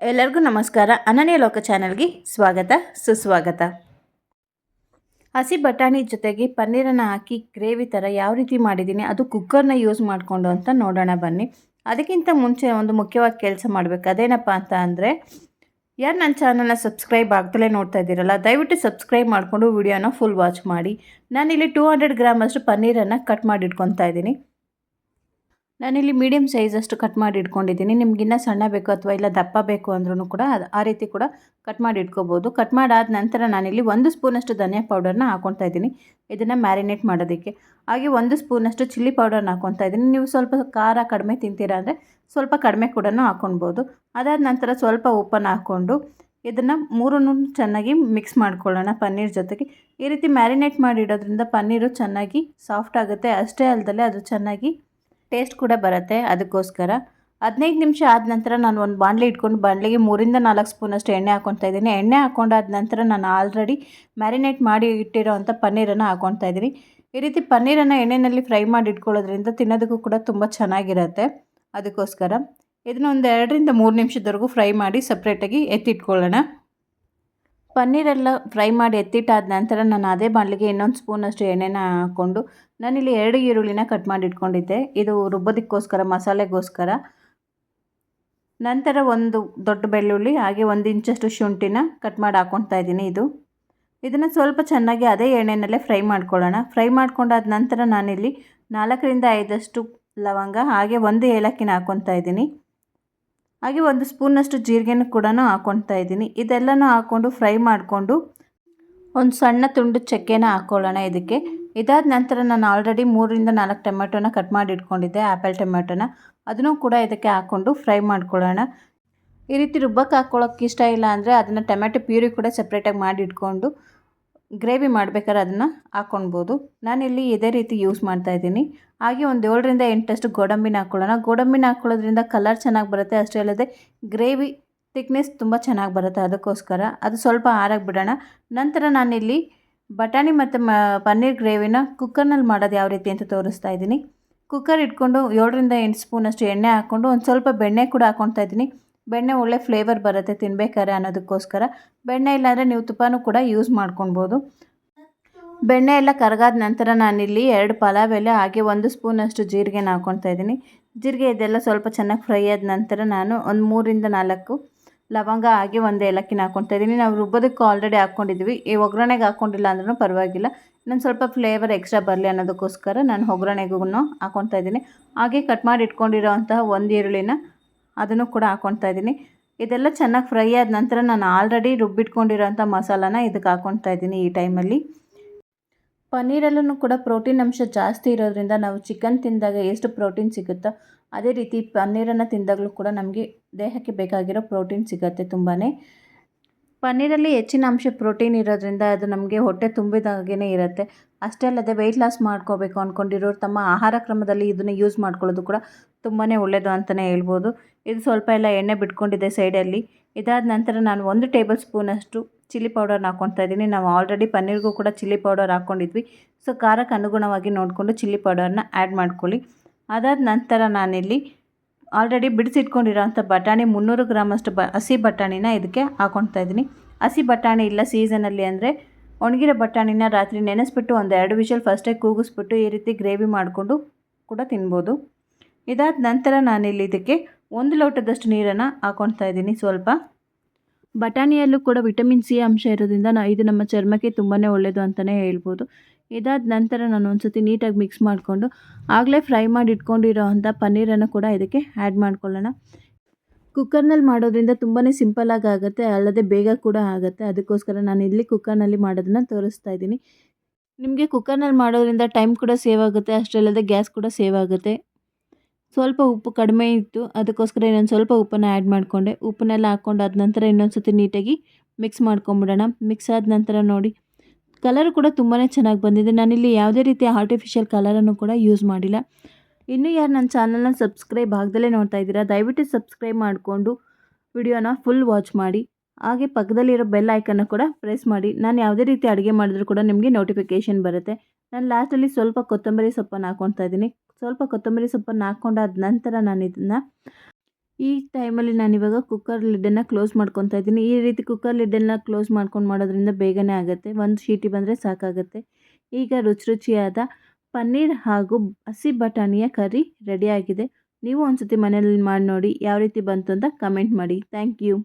ಎಲ್ಲರಿಗೂ ನಮಸ್ಕಾರ. ಅನನ್ಯ ಲೋಕ ಚಾನಲ್ಗೆ ಸ್ವಾಗತ, ಸುಸ್ವಾಗತ. ಹಸಿ ಬಟಾಣಿ ಜೊತೆಗೆ ಪನ್ನೀರನ್ನು ಹಾಕಿ ಗ್ರೇವಿ ಥರ ಯಾವ ರೀತಿ ಮಾಡಿದ್ದೀನಿ, ಅದು ಕುಕ್ಕರ್ನ ಯೂಸ್ ಮಾಡಿಕೊಂಡು ಅಂತ ನೋಡೋಣ ಬನ್ನಿ. ಅದಕ್ಕಿಂತ ಮುಂಚೆ ಒಂದು ಮುಖ್ಯವಾಗಿ ಕೆಲಸ ಮಾಡಬೇಕು. ಅದೇನಪ್ಪ ಅಂತ ಅಂದರೆ, ಯಾರು ನನ್ನ ಚಾನಲ್ನ ಸಬ್ಸ್ಕ್ರೈಬ್ ಆಗ್ತಲೇ ನೋಡ್ತಾ ಇದ್ದೀರಲ್ಲ, ದಯವಿಟ್ಟು ಸಬ್ಸ್ಕ್ರೈಬ್ ಮಾಡಿಕೊಂಡು ವಿಡಿಯೋನ ಫುಲ್ ವಾಚ್ ಮಾಡಿ. ನಾನಿಲ್ಲಿ ಟೂ ಹಂಡ್ರೆಡ್ ಗ್ರಾಮ್ ಅಷ್ಟು ಪನ್ನೀರನ್ನು ಕಟ್ ಮಾಡಿ ಇಟ್ಕೊತಾ ಇದ್ದೀನಿ. ನಾನಿಲ್ಲಿ ಮೀಡಿಯಮ್ ಸೈಜಷ್ಟು ಕಟ್ ಮಾಡಿ ಇಟ್ಕೊಂಡಿದ್ದೀನಿ ನಿಮಗಿನ್ನ ಸಣ್ಣ ಬೇಕು ಅಥವಾ ಇಲ್ಲ ದಪ್ಪ ಬೇಕು ಅಂದ್ರೂ ಕೂಡ ಆ ರೀತಿ ಕೂಡ ಕಟ್ ಮಾಡಿ ಇಟ್ಕೋಬೋದು ಕಟ್ ಮಾಡಾದ ನಂತರ ನಾನಿಲ್ಲಿ ಒಂದು ಸ್ಪೂನಷ್ಟು ಧನಿಯಾ ಪೌಡರ್ನ ಹಾಕ್ಕೊತಾ ಇದ್ದೀನಿ. ಇದನ್ನು ಮ್ಯಾರಿನೇಟ್ ಮಾಡೋದಕ್ಕೆ. ಹಾಗೆ ಒಂದು ಸ್ಪೂನಷ್ಟು ಚಿಲ್ಲಿ ಪೌಡರ್ನ ಹಾಕ್ಕೊತಾ ಇದ್ದೀನಿ. ನೀವು ಸ್ವಲ್ಪ ಖಾರ ಕಡಿಮೆ ತಿಂತೀರಾ ಅಂದರೆ ಸ್ವಲ್ಪ ಕಡಿಮೆ ಕೂಡ ಹಾಕ್ಕೊಳ್ಬೋದು ಅದಾದ ನಂತರ ಸ್ವಲ್ಪ ಉಪ್ಪನ್ನು ಹಾಕ್ಕೊಂಡು ಇದನ್ನು ಮೂರನ್ನು ಚೆನ್ನಾಗಿ ಮಿಕ್ಸ್ ಮಾಡ್ಕೊಳ್ಳೋಣ ಪನ್ನೀರ್ ಜೊತೆಗೆ. ಈ ರೀತಿ ಮ್ಯಾರಿನೇಟ್ ಮಾಡಿಡೋದ್ರಿಂದ ಪನ್ನೀರು ಚೆನ್ನಾಗಿ ಸಾಫ್ಟ್ ಆಗುತ್ತೆ. ಅಷ್ಟೇ ಅಲ್ಲದೆ ಅದು ಚೆನ್ನಾಗಿ ಟೇಸ್ಟ್ ಕೂಡ ಬರುತ್ತೆ ಅದಕ್ಕೋಸ್ಕರ. ಹದಿನೈದು ನಿಮಿಷ ಆದ ನಂತರ ನಾನು ಒಂದು ಬಾಣಲೆ ಇಟ್ಕೊಂಡು ಬಾಣಲೆಗೆ ಮೂರಿಂದ ನಾಲ್ಕು ಸ್ಪೂನಷ್ಟು ಎಣ್ಣೆ ಹಾಕ್ಕೊತಾ ಇದ್ದೀನಿ. ಎಣ್ಣೆ ಹಾಕ್ಕೊಂಡಾದ ನಂತರ ನಾನು ಆಲ್ರೆಡಿ ಮ್ಯಾರಿನೇಟ್ ಮಾಡಿ ಇಟ್ಟಿರೋ ಅಂಥ ಪನ್ನೀರನ್ನು ಹಾಕ್ಕೊತಾ ಇದ್ದೀನಿ. ಈ ರೀತಿ ಪನ್ನೀರನ್ನು ಎಣ್ಣೆಯಲ್ಲಿ ಫ್ರೈ ಮಾಡಿ ಇಟ್ಕೊಳ್ಳೋದ್ರಿಂದ ತಿನ್ನೋದಕ್ಕೂ ಕೂಡ ತುಂಬ ಚೆನ್ನಾಗಿರುತ್ತೆ ಅದಕ್ಕೋಸ್ಕರ. ಇದನ್ನ ಒಂದು ಎರಡರಿಂದ ಮೂರು ನಿಮಿಷದವರೆಗೂ ಫ್ರೈ ಮಾಡಿ ಸಪ್ರೇಟಾಗಿ ಎತ್ತಿಟ್ಕೊಳ್ಳೋಣ. ಪನ್ನೀರೆಲ್ಲ ಫ್ರೈ ಮಾಡಿ ಎತ್ತಿಟ್ಟಾದ ನಂತರ ನಾನು ಅದೇ ಬಾಣಲಿಗೆ ಇನ್ನೊಂದು ಸ್ಪೂನಷ್ಟು ಎಣ್ಣೆನ ಹಾಕ್ಕೊಂಡು ನಾನಿಲ್ಲಿ ಎರಡು ಈರುಳ್ಳಿನ ಕಟ್ ಮಾಡಿ ಇಟ್ಕೊಂಡಿದ್ದೆ. ಇದು ರುಬ್ಬೋದಕ್ಕೋಸ್ಕರ, ಮಸಾಲೆಗೋಸ್ಕರ. ನಂತರ ಒಂದು ದೊಡ್ಡ ಬೆಳ್ಳುಳ್ಳಿ, ಹಾಗೆ ಒಂದು ಇಂಚಷ್ಟು ಶುಂಠಿನ ಕಟ್ ಮಾಡಿ ಹಾಕ್ಕೊಳ್ತಾ ಇದ್ದೀನಿ ಇದು. ಇದನ್ನು ಸ್ವಲ್ಪ ಚೆನ್ನಾಗಿ ಅದೇ ಎಣ್ಣೆನಲ್ಲೇ ಫ್ರೈ ಮಾಡ್ಕೊಳ್ಳೋಣ. ಫ್ರೈ ಮಾಡ್ಕೊಂಡಾದ ನಂತರ ನಾನಿಲ್ಲಿ ನಾಲ್ಕರಿಂದ ಐದಷ್ಟು ಲವಂಗ, ಹಾಗೆ ಒಂದು ಏಲಕ್ಕಿನ ಹಾಕ್ಕೊತಾ ಇದ್ದೀನಿ. ಹಾಗೆ ಒಂದು ಸ್ಪೂನಷ್ಟು ಜೀರಿಗೆನೂ ಕೂಡ ಹಾಕ್ಕೊತಾ ಇದ್ದೀನಿ. ಇದೆಲ್ಲನೂ ಹಾಕ್ಕೊಂಡು ಫ್ರೈ ಮಾಡಿಕೊಂಡು ಒಂದು ಸಣ್ಣ ತುಂಡು ಚಕ್ಕೆನ ಹಾಕ್ಕೊಳ್ಳೋಣ ಇದಕ್ಕೆ. ಇದಾದ ನಂತರ ನಾನು ಆಲ್ರೆಡಿ ಮೂರರಿಂದ ನಾಲ್ಕು ಟೊಮೆಟೊನ ಕಟ್ ಮಾಡಿ ಇಟ್ಕೊಂಡಿದ್ದೆ ಆ್ಯಪಲ್ ಟೊಮೆಟೊನ. ಅದನ್ನು ಕೂಡ ಇದಕ್ಕೆ ಹಾಕ್ಕೊಂಡು ಫ್ರೈ ಮಾಡ್ಕೊಳ್ಳೋಣ. ಈ ರೀತಿ ರುಬ್ಬಕ್ಕೆ ಹಾಕ್ಕೊಳ್ಳೋಕೆ ಇಷ್ಟ ಇಲ್ಲ ಅಂದರೆ ಅದನ್ನು ಟೊಮೆಟೊ ಪ್ಯೂರಿ ಕೂಡ ಸಪ್ರೇಟಾಗಿ ಮಾಡಿ ಇಟ್ಕೊಂಡು ಗ್ರೇವಿ ಮಾಡ್ಬೇಕಾದ್ರೆ ಅದನ್ನು ಹಾಕ್ಕೊಳ್ಬೋದು ನಾನಿಲ್ಲಿ ಇದೇ ರೀತಿ ಯೂಸ್ ಮಾಡ್ತಾಯಿದ್ದೀನಿ ಹಾಗೆ ಒಂದು ಏಳರಿಂದ ಎಂಟಷ್ಟು ಗೋಡಂಬಿನ ಹಾಕ್ಕೊಳ್ಳೋಣ ಗೋಡಂಬಿನ ಹಾಕ್ಕೊಳ್ಳೋದ್ರಿಂದ ಕಲರ್ ಚೆನ್ನಾಗಿ ಬರುತ್ತೆ. ಅಷ್ಟೇ ಅಲ್ಲದೆ ಗ್ರೇವಿ ಥಿಕ್ನೆಸ್ ತುಂಬ ಚೆನ್ನಾಗಿ ಬರುತ್ತೆ ಅದಕ್ಕೋಸ್ಕರ. ಅದು ಸ್ವಲ್ಪ ಆರಾಗಿ ಬಿಡೋಣ ನಂತರ ನಾನಿಲ್ಲಿ ಬಟಾಣಿ ಮತ್ತು ಮ, ಪನ್ನೀರ್ ಗ್ರೇವಿನ ಕುಕ್ಕರ್ನಲ್ಲಿ ಮಾಡೋದು ಯಾವ ರೀತಿ ಅಂತ ತೋರಿಸ್ತಾ ಇದ್ದೀನಿ. ಕುಕ್ಕರ್ ಇಟ್ಕೊಂಡು ಏಳರಿಂದ ಎಂಟು ಸ್ಪೂನಷ್ಟು ಎಣ್ಣೆ ಹಾಕ್ಕೊಂಡು ಒಂದು ಸ್ವಲ್ಪ ಬೆಣ್ಣೆ ಕೂಡ ಹಾಕ್ಕೊತಾ ಇದ್ದೀನಿ. ಬೆಣ್ಣೆ ಒಳ್ಳೆ ಫ್ಲೇವರ್ ಬರುತ್ತೆ ತಿನ್ಬೇಕಾರೆ ಅನ್ನೋದಕ್ಕೋಸ್ಕರ. ಬೆಣ್ಣೆ ಇಲ್ಲಾಂದರೆ ನೀವು ತುಪ್ಪನೂ ಕೂಡ ಯೂಸ್ ಮಾಡ್ಕೊಳ್ಬೋದು ಬೆಣ್ಣೆ ಎಲ್ಲ ಕರಗಾದ ನಂತರ ನಾನಿಲ್ಲಿ ಎರಡು ಪಲಾವ್ ಎಲೆ, ಹಾಗೆ ಒಂದು ಸ್ಪೂನಷ್ಟು ಜೀರಿಗೆನ ಹಾಕ್ಕೊತಾ ಇದ್ದೀನಿ. ಜೀರಿಗೆ ಇದೆಲ್ಲ ಸ್ವಲ್ಪ ಚೆನ್ನಾಗಿ ಫ್ರೈ ಆದ ನಂತರ ನಾನು ಒಂದು ಮೂರಿಂದ ನಾಲ್ಕು ಲವಂಗ, ಹಾಗೆ ಒಂದು ಏಲಕ್ಕಿನ ಹಾಕ್ಕೊತಾ ಇದ್ದೀನಿ. ನಾವು ರುಬ್ಬೋದಕ್ಕೆ ಆಲ್ರೆಡಿ ಹಾಕ್ಕೊಂಡಿದ್ವಿ ಈ ಒಗ್ಗರಣೆಗೆ ಹಾಕ್ಕೊಂಡಿಲ್ಲ ಅಂದ್ರೂ ಪರವಾಗಿಲ್ಲ. ಇನ್ನೊಂದು ಸ್ವಲ್ಪ ಫ್ಲೇವರ್ ಎಕ್ಸ್ಟ್ರಾ ಬರಲಿ ಅನ್ನೋದಕ್ಕೋಸ್ಕರ ನಾನು ಒಗ್ಗರಣೆಗೂ ಹಾಕ್ಕೊತಾ ಇದ್ದೀನಿ. ಹಾಗೆ ಕಟ್ ಮಾಡಿ ಇಟ್ಕೊಂಡಿರೋ ಅಂತಹ ಒಂದು ಈರುಳ್ಳಿನ ಅದನ್ನು ಕೂಡ ಹಾಕ್ಕೊತಾ ಇದ್ದೀನಿ. ಇದೆಲ್ಲ ಚೆನ್ನಾಗಿ ಫ್ರೈ ಆದ ನಂತರ ನಾನು ಆಲ್ರೆಡಿ ರುಬ್ಬಿಟ್ಕೊಂಡಿರೋಂಥ ಮಸಾಲಾನ ಇದಕ್ಕೆ ಹಾಕ್ಕೊತಾ ಇದ್ದೀನಿ ಈ ಟೈಮಲ್ಲಿ. ಪನ್ನೀರಲ್ಲೂ ಕೂಡ ಪ್ರೋಟೀನ್ ಅಂಶ ಜಾಸ್ತಿ ಇರೋದ್ರಿಂದ ನಾವು ಚಿಕನ್ ತಿಂದಾಗ ಎಷ್ಟು ಪ್ರೋಟೀನ್ ಸಿಗುತ್ತೋ ಅದೇ ರೀತಿ ಪನ್ನೀರನ್ನು ತಿಂದಾಗಲೂ ಕೂಡ ನಮಗೆ ದೇಹಕ್ಕೆ ಬೇಕಾಗಿರೋ ಪ್ರೋಟೀನ್ ಸಿಗುತ್ತೆ ತುಂಬಾ ಪನ್ನೀರಲ್ಲಿ ಹೆಚ್ಚಿನ ಅಂಶ ಪ್ರೋಟೀನ್ ಇರೋದ್ರಿಂದ ಅದು ನಮಗೆ ಹೊಟ್ಟೆ ತುಂಬಿದಾಗೇ ಇರುತ್ತೆ. ಅಷ್ಟೇ ಅಲ್ಲದೆ ವೆಯ್ಟ್ ಲಾಸ್ ಮಾಡ್ಕೋಬೇಕು ಅಂದ್ಕೊಂಡಿರೋರು ತಮ್ಮ ಆಹಾರ ಕ್ರಮದಲ್ಲಿ ಇದನ್ನು ಯೂಸ್ ಮಾಡ್ಕೊಳ್ಳೋದು ಕೂಡ ತುಂಬಾ ಒಳ್ಳೆಯದು ಅಂತಲೇ ಹೇಳ್ಬೋದು. ಇದು ಸ್ವಲ್ಪ ಎಲ್ಲ ಎಣ್ಣೆ ಬಿಟ್ಕೊಂಡಿದೆ ಸೈಡಲ್ಲಿ. ಇದಾದ ನಂತರ ನಾನು ಒಂದು ಟೇಬಲ್ ಸ್ಪೂನಷ್ಟು ಚಿಲ್ಲಿ ಪೌಡರ್ನ ಹಾಕ್ಕೊತಾ ಇದ್ದೀನಿ. ನಾವು ಆಲ್ರೆಡಿ ಪನ್ನೀರ್ಗೂ ಕೂಡ ಚಿಲ್ಲಿ ಪೌಡರ್ ಹಾಕ್ಕೊಂಡಿದ್ವಿ. ಸೊ ಖಾರಕ್ಕೆ ಅನುಗುಣವಾಗಿ ನೋಡಿಕೊಂಡು ಚಿಲ್ಲಿ ಪೌಡರ್ನ ಆ್ಯಡ್ ಮಾಡ್ಕೊಳ್ಳಿ. ಅದಾದ ನಂತರ ನಾನಿಲ್ಲಿ ಆಲ್ರೆಡಿ ಬಿಡಿಸಿಟ್ಕೊಂಡಿರೋಂಥ ಬಟಾಣಿ, ಮುನ್ನೂರು ಗ್ರಾಮಷ್ಟು ಬ, ಹಸಿ ಬಟಾಣಿನ ಇದಕ್ಕೆ ಹಾಕ್ಕೊತಾ ಇದ್ದೀನಿ. ಹಸಿ ಬಟಾಣಿ ಇಲ್ಲ ಸೀಸನಲ್ಲಿ ಅಂದರೆ ಒಣಗಿರೋ ಬಟಾಣಿನ ರಾತ್ರಿ ನೆನೆಸ್ಬಿಟ್ಟು ಒಂದು ಎರಡು ವಿಷಲ್ ಫಸ್ಟೇ ಕೂಗಿಸ್ಬಿಟ್ಟು ಈ ರೀತಿ ಗ್ರೇವಿ ಮಾಡಿಕೊಂಡು ಕೂಡ ತಿನ್ಬೋದು. ಇದಾದ ನಂತರ ನಾನಿಲ್ಲಿ ಇದಕ್ಕೆ ಒಂದು ಲೋಟದಷ್ಟು ನೀರನ್ನು ಹಾಕೊತಾ ಇದ್ದೀನಿ ಸ್ವಲ್ಪ. ಬಟಾಣಿಯಲ್ಲೂ ಕೂಡ ವಿಟಮಿನ್ ಸಿ ಅಂಶ ಇರೋದ್ರಿಂದ ನಾ ಇದು ನಮ್ಮ ಚರ್ಮಕ್ಕೆ ತುಂಬಾ ಒಳ್ಳೆಯದು ಅಂತಲೇ ಹೇಳ್ಬೋದು. ಇದಾದ ನಂತರ ನಾನು ಒಂದು ಸತಿ ನೀಟಾಗಿ ಮಿಕ್ಸ್ ಮಾಡಿಕೊಂಡು ಆಗಲೇ ಫ್ರೈ ಮಾಡಿ ಇಟ್ಕೊಂಡಿರೋ ಅಂಥ ಪನ್ನೀರನ್ನು ಕೂಡ ಇದಕ್ಕೆ ಆ್ಯಡ್ ಮಾಡ್ಕೊಳ್ಳೋಣ. ಕುಕ್ಕರ್ನಲ್ಲಿ ಮಾಡೋದ್ರಿಂದ ತುಂಬಾ ಸಿಂಪಲ್ಲಾಗಿ ಆಗುತ್ತೆ, ಅಲ್ಲದೆ ಬೇಗ ಕೂಡ ಆಗುತ್ತೆ. ಅದಕ್ಕೋಸ್ಕರ ನಾನು ಇಲ್ಲಿ ಕುಕ್ಕರ್ನಲ್ಲಿ ಮಾಡೋದನ್ನು ತೋರಿಸ್ತಾ ಇದ್ದೀನಿ. ನಿಮಗೆ ಕುಕ್ಕರ್ನಲ್ಲಿ ಮಾಡೋದ್ರಿಂದ ಟೈಮ್ ಕೂಡ ಸೇವ್ ಆಗುತ್ತೆ ಅಷ್ಟೇ ಅಲ್ಲದೆ ಗ್ಯಾಸ್ ಕೂಡ ಸೇವ್ ಆಗುತ್ತೆ. ಸ್ವಲ್ಪ ಉಪ್ಪು ಕಡಿಮೆ ಇತ್ತು, ಅದಕ್ಕೋಸ್ಕರ ಇನ್ನೊಂದು ಸ್ವಲ್ಪ ಉಪ್ಪನ್ನು ಆ್ಯಡ್ ಮಾಡಿಕೊಂಡೆ. ಉಪ್ಪನ್ನೆಲ್ಲ ಹಾಕ್ಕೊಂಡು ಆದ ನಂತರ ಇನ್ನೊಂದು ಸತಿ ನೀಟಾಗಿ ಮಿಕ್ಸ್ ಮಾಡ್ಕೊಂಬಿಡೋಣ. ಮಿಕ್ಸ್ ಆದ ನಂತರ ನೋಡಿ ಕಲರ್ ಕೂಡ ತುಂಬಾ ಚೆನ್ನಾಗಿ ಬಂದಿದೆ. ನಾನಿಲ್ಲಿ ಯಾವುದೇ ರೀತಿಯ ಆರ್ಟಿಫಿಷಿಯಲ್ ಕಲರನ್ನು ಕೂಡ ಯೂಸ್ ಮಾಡಿಲ್ಲ. ಇನ್ನೂ ಯಾರು ನನ್ನ ಚಾನಲ್ನ ಸಬ್ಸ್ಕ್ರೈಬ್ ಆಗದಲ್ಲೇ ನೋಡ್ತಾ ಇದ್ದೀರಾ, ದಯವಿಟ್ಟು ಸಬ್ಸ್ಕ್ರೈಬ್ ಮಾಡಿಕೊಂಡು ವಿಡಿಯೋನ ಫುಲ್ ವಾಚ್ ಮಾಡಿ. ಹಾಗೆ ಪಕ್ಕದಲ್ಲಿರೋ ಬೆಲ್ ಐಕನ್ನು ಕೂಡ ಪ್ರೆಸ್ ಮಾಡಿ. ನಾನು ಯಾವುದೇ ರೀತಿ ಅಡುಗೆ ಮಾಡಿದ್ರೂ ಕೂಡ ನಿಮಗೆ ನೋಟಿಫಿಕೇಷನ್ ಬರುತ್ತೆ. ನಾನು ಲಾಸ್ಟಲ್ಲಿ ಸ್ವಲ್ಪ ಕೊತ್ತಂಬರಿ ಸೊಪ್ಪನ್ನು ಹಾಕ್ಕೊತಾ ಇದ್ದೀನಿ. ಸ್ವಲ್ಪ ಕೊತ್ತಂಬರಿ ಸೊಪ್ಪನ್ನು ಹಾಕ್ಕೊಂಡಾದ ನಂತರ ನಾನು ಇದನ್ನು ಈ ಟೈಮಲ್ಲಿ ನಾನಿವಾಗ ಕುಕ್ಕರ್ ಲಿಡ್ಡನ್ನು ಕ್ಲೋಸ್ ಮಾಡ್ಕೊತಾ ಇದ್ದೀನಿ. ಈ ರೀತಿ ಕುಕ್ಕರ್ ಲಿಡ್ಡನ್ನು ಕ್ಲೋಸ್ ಮಾಡ್ಕೊಂಡು ಮಾಡೋದ್ರಿಂದ ಬೇಗನೆ ಆಗುತ್ತೆ. ಒಂದು ಶೀಟಿ ಬಂದರೆ ಸಾಕಾಗುತ್ತೆ. ಈಗ ರುಚಿ ರುಚಿಯಾದ ಪನ್ನೀರ್ ಹಾಗೂ ಹಸಿ ಬಟಾಣಿಯ ಕರಿ ರೆಡಿಯಾಗಿದೆ ನೀವು ಒಂದು ಸತಿ ಮನೇಲಿ ಮಾಡಿ ನೋಡಿ, ಯಾವ ರೀತಿ ಬಂತು ಅಂತ ಕಮೆಂಟ್ ಮಾಡಿ. Thank you